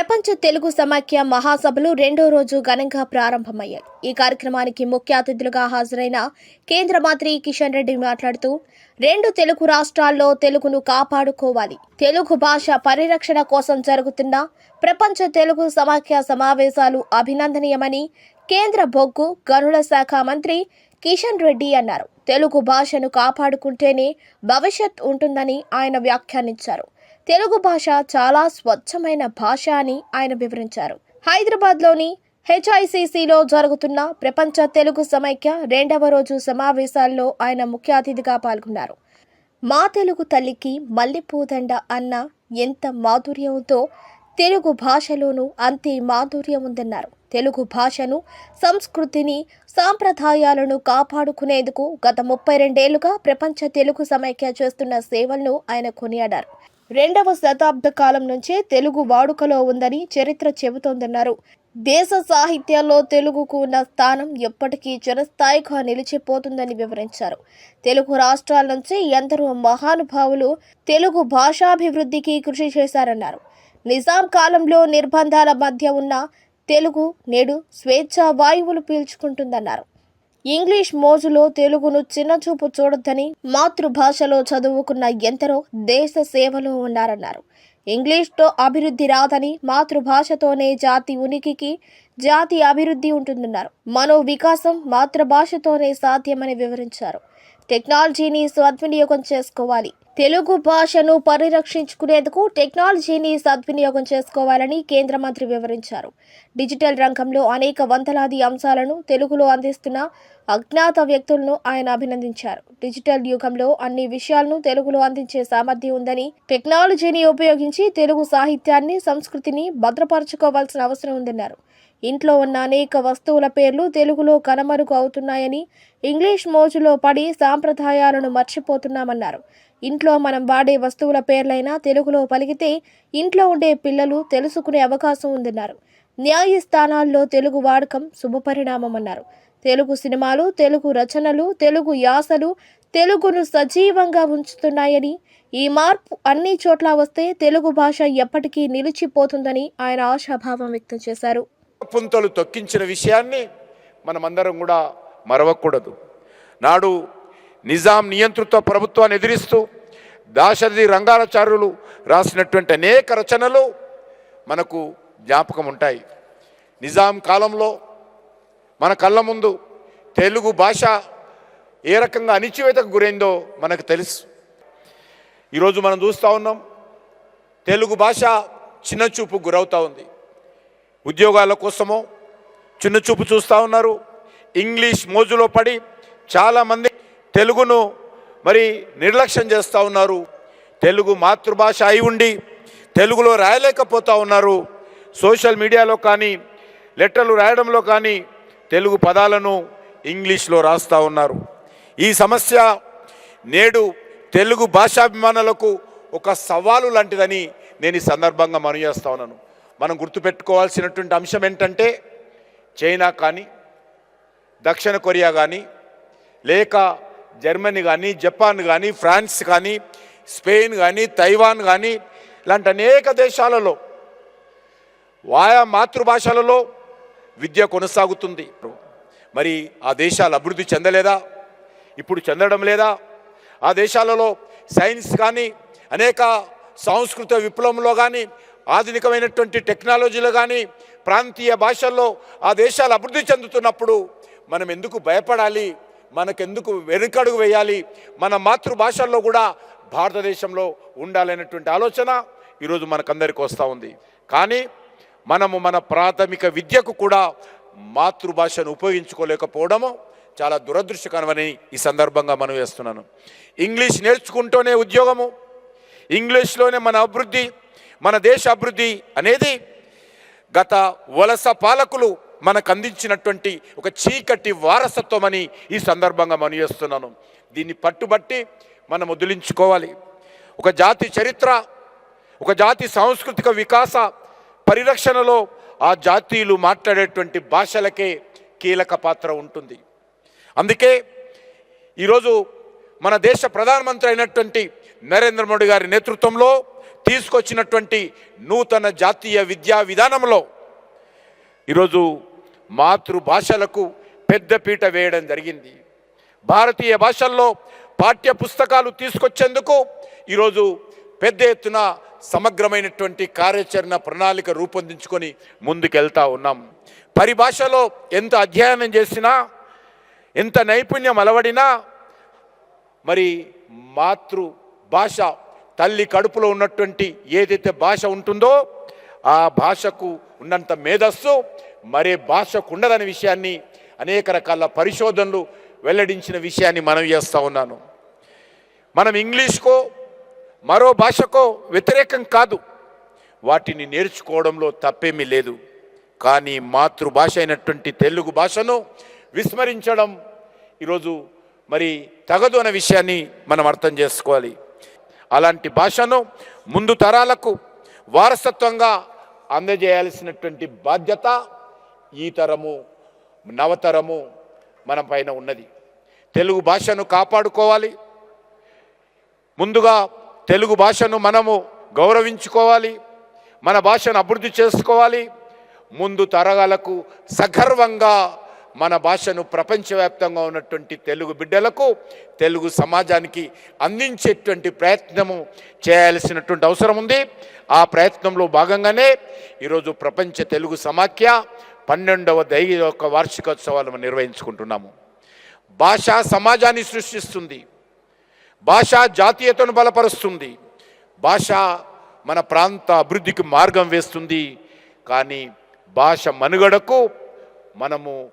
ప్రపంచ తెలుగు సమాఖ్య మహాసభలు రెండో రోజు ఘనంగా ప్రారంభమయ్యాయి. ఈ కార్యక్రమానికి ముఖ్య అతిథులుగా హాజరైన కేంద్ర మంత్రి కిషన్ రెడ్డి మాట్లాడుతూ రెండు తెలుగు రాష్ట్రాల్లో తెలుగును కాపాడుకోవాలి. తెలుగు భాష పరిరక్షణ కోసం జరుగుతున్న ప్రపంచ తెలుగు సమాఖ్య సమావేశాలు అభినందనీయమని కేంద్ర బొగ్గు గనుల శాఖ మంత్రి కిషన్ రెడ్డి అన్నారు. తెలుగు భాషను కాపాడుకుంటేనే భవిష్యత్ ఉంటుందని ఆయన వ్యాఖ్యానించారు. తెలుగు భాష చాలా స్వచ్ఛమైన భాష అని ఆయన వివరించారు. హైదరాబాద్లోని హెచ్ఐసిసిలో జరుగుతున్న ప్రపంచ తెలుగు సమైక్య రెండవ రోజు సమావేశాల్లో ఆయన ముఖ్య అతిథిగా పాల్గొన్నారు. మా తెలుగు తల్లికి మల్లెపూదండ అన్న ఎంత మాధుర్యంతో తెలుగు భాషలోనూ అంతే మాధుర్యం ఉందన్నారు. తెలుగు భాషను సంస్కృతిని సాంప్రదాయాలను కాపాడుకునేందుకు గత ముప్పై రెండేళ్ళుగా ప్రపంచ తెలుగు సమైక్య చేస్తున్న సేవలను ఆయన కొనియాడారు. రెండవ శతాబ్ద కాలం నుంచే తెలుగు వాడుకలో ఉందని చరిత్ర చెబుతోందన్నారు. దేశ సాహిత్యాల్లో తెలుగుకు ఉన్న స్థానం ఎప్పటికీ చిరస్థాయిగా నిలిచిపోతుందని వివరించారు. తెలుగు రాష్ట్రాల నుంచి ఎందరో మహానుభావులు తెలుగు భాషాభివృద్ధికి కృషి చేశారన్నారు. నిజాం కాలంలో నిర్బంధాల మధ్య ఉన్న తెలుగు నేడు స్వేచ్ఛా వాయువులు పీల్చుకుంటుందన్నారు. ఇంగ్లీష్ మోజులో తెలుగును చిన్నచూపు చూడొద్దని మాతృభాషలో చదువుకున్న ఎందరో దేశ సేవలో ఉన్నారన్నారు. ఇంగ్లీష్తో అభివృద్ధి రాదని మాతృభాషతోనే జాతి ఉనికికి జాతి అభివృద్ధి ఉంటుందన్నారు. మనో వికాసం మాతృభాషతోనే సాధ్యమని వివరించారు. టెక్నాలజీని సద్వినియోగం చేసుకోవాలి. తెలుగు భాషను పరిరక్షించుకునేందుకు టెక్నాలజీని సద్వినియోగం చేసుకోవాలని కేంద్ర మంత్రి వివరించారు. డిజిటల్ రంగంలో అనేక వందలాది అంశాలను తెలుగులో అందిస్తున్న అజ్ఞాత వ్యక్తులను ఆయన అభినందించారు. డిజిటల్ యుగంలో అన్ని విషయాలను తెలుగులో అందించే సామర్థ్యం ఉందని టెక్నాలజీని ఉపయోగించి తెలుగు సాహిత్యాన్ని సంస్కృతిని భద్రపరచుకోవాల్సిన అవసరం ఉందన్నారు. ఇంట్లో ఉన్న అనేక వస్తువుల పేర్లు తెలుగులో కనుమరుగు అవుతున్నాయని ఇంగ్లీష్ మోజులో పడి సాంప్రదాయాలను మర్చిపోతున్నామన్నారు. ఇంట్లో మనం వాడే వస్తువుల పేర్లైనా తెలుగులో పలికితే ఇంట్లో ఉండే పిల్లలు తెలుసుకునే అవకాశం ఉందన్నారు. న్యాయస్థానాల్లో తెలుగు వాడకం శుభపరిణామమన్నారు. తెలుగు సినిమాలు తెలుగు రచనలు తెలుగు యాసలు తెలుగును సజీవంగా ఉంచుతున్నాయని ఈ మార్పు అన్ని చోట్ల వస్తే తెలుగు భాష ఎప్పటికీ నిలిచిపోతుందని ఆయన ఆశాభావం వ్యక్తం చేశారు. పుంతలు తొక్కించిన విషయాన్ని మనమందరం కూడా మరవకూడదు. నాడు నిజాం నియంతృత్వ ప్రభుత్వాన్ని ఎదిరిస్తూ దాశరథి రంగాచార్యులు రాసినటువంటి అనేక రచనలు మనకు జ్ఞాపకం ఉంటాయి. నిజాం కాలంలో మన కళ్ళ ముందు తెలుగు భాష ఏ రకంగా అణిచివేతకు గురైందో మనకు తెలుసు. ఈరోజు మనం చూస్తూ ఉన్నాం తెలుగు భాష చిన్నచూపు గురవుతూ ఉంది. ఉద్యోగాల కోసమో చిన్న చూపు చూస్తూ ఉన్నారు. ఇంగ్లీష్ మోజులో పడి చాలామంది తెలుగును మరి నిర్లక్ష్యం చేస్తూ ఉన్నారు. తెలుగు మాతృభాష అయి ఉండి తెలుగులో రాయలేకపోతూ ఉన్నారు. సోషల్ మీడియాలో కానీ లెటర్లు రాయడంలో కానీ తెలుగు పదాలను ఇంగ్లీష్లో రాస్తూ ఉన్నారు. ఈ సమస్య నేడు తెలుగు భాషాభిమానులకు ఒక సవాలు లాంటిదని నేను ఈ సందర్భంగా మనవి చేస్తా ఉన్నాను. మనం గుర్తుపెట్టుకోవాల్సినటువంటి అంశం ఏంటంటే చైనా కానీ దక్షిణ కొరియా కానీ లేక జర్మనీ కానీ జపాన్ కానీ ఫ్రాన్స్ కానీ స్పెయిన్ కానీ తైవాన్ కానీ ఇలాంటి అనేక దేశాలలో వాయా మాతృభాషలలో విద్య కొనసాగుతుంది. మరి ఆ దేశాలు అభివృద్ధి చెందలేదా? ఇప్పుడు చెందడం లేదా? ఆ దేశాలలో సైన్స్ కానీ అనేక సాంస్కృతిక విప్లవంలో కానీ ఆధునికమైనటువంటి టెక్నాలజీలో కానీ ప్రాంతీయ భాషల్లో ఆ దేశాలు అభివృద్ధి చెందుతున్నప్పుడు మనం ఎందుకు భయపడాలి? మనకెందుకు వెనుకడుగు వేయాలి? మన మాతృభాషల్లో కూడా భారతదేశంలో ఉండాలనేటువంటి ఆలోచన ఈరోజు మనకందరికి వస్తూ ఉంది. కానీ మనము మన ప్రాథమిక విద్యకు కూడా మాతృభాషను ఉపయోగించుకోలేకపోవడము చాలా దురదృష్టకరమని ఈ సందర్భంగా మనం వేస్తున్నాను ఇంగ్లీష్ నేర్చుకుంటూనే ఉద్యోగము. ఇంగ్లీష్లోనే మన అభివృద్ధి మన దేశ అభివృద్ధి అనేది గత వలస పాలకులు మనకు అందించినటువంటి ఒక చీకటి వారసత్వమని ఈ సందర్భంగా మనియేస్తున్నాను దీన్ని పట్టుబట్టి మనం వదిలించుకోవాలి. ఒక జాతి చరిత్ర ఒక జాతి సాంస్కృతిక వికాస పరిరక్షణలో ఆ జాతీయులు మాట్లాడేటువంటి భాషలకే కీలక పాత్ర ఉంటుంది. అందుకే ఈరోజు మన దేశ ప్రధానమంత్రి అయినటువంటి నరేంద్ర మోడీ గారి నేతృత్వంలో తీసుకొచ్చినటువంటి నూతన జాతీయ విద్యా విధానంలో ఈరోజు మాతృభాషలకు పెద్దపీట వేయడం జరిగింది. భారతీయ భాషల్లో పాఠ్య పుస్తకాలు తీసుకొచ్చేందుకు ఈరోజు పెద్ద ఎత్తున సమగ్రమైనటువంటి కార్యాచరణ ప్రణాళిక రూపొందించుకొని ముందుకెళ్తా ఉన్నాం. పరిభాషలో ఎంత అధ్యయనం చేసినా ఎంత నైపుణ్యం అలవడినా మరి మాతృభాష తల్లి కడుపులో ఉన్నటువంటి ఏదైతే భాష ఉంటుందో ఆ భాషకు ఉన్నంత మేధస్సు మరే భాషకు ఉండదనే విషయాన్ని అనేక రకాల పరిశోధనలు వెల్లడించిన విషయాన్ని మనం చేస్తూ ఉన్నాను. మనం ఇంగ్లీష్కో మరో భాషకో వ్యతిరేకం కాదు. వాటిని నేర్చుకోవడంలో తప్పేమీ లేదు. కానీ మాతృభాష అయినటువంటి తెలుగు భాషను విస్మరించడం ఈరోజు మరి తగదు అనే విషయాన్ని మనం అర్థం చేసుకోవాలి. అలాంటి భాషను ముందు తరాలకు వారసత్వంగా అందజేయాల్సినటువంటి బాధ్యత ఈ తరము నవతరము మన పైన ఉన్నది. తెలుగు భాషను కాపాడుకోవాలి. ముందుగా తెలుగు భాషను మనము గౌరవించుకోవాలి. మన భాషను అభివృద్ధి చేసుకోవాలి. ముందు తరగాలకు సగర్వంగా మన భాషను ప్రపంచవ్యాప్తంగా ఉన్నటువంటి తెలుగు బిడ్డలకు తెలుగు సమాజానికి అందించేటువంటి ప్రయత్నము చేయాల్సినటువంటి అవసరం ఉంది. ఆ ప్రయత్నంలో భాగంగానే ఈరోజు ప్రపంచ తెలుగు సమాఖ్య పన్నెండవ దై యొక్క వార్షికోత్సవాలు మనం నిర్వహించుకుంటున్నాము. భాష సమాజాన్ని సృష్టిస్తుంది. భాష జాతీయతను బలపరుస్తుంది. భాష మన ప్రాంత అభివృద్ధికి మార్గం వేస్తుంది. కానీ భాష మనుగడకు మనము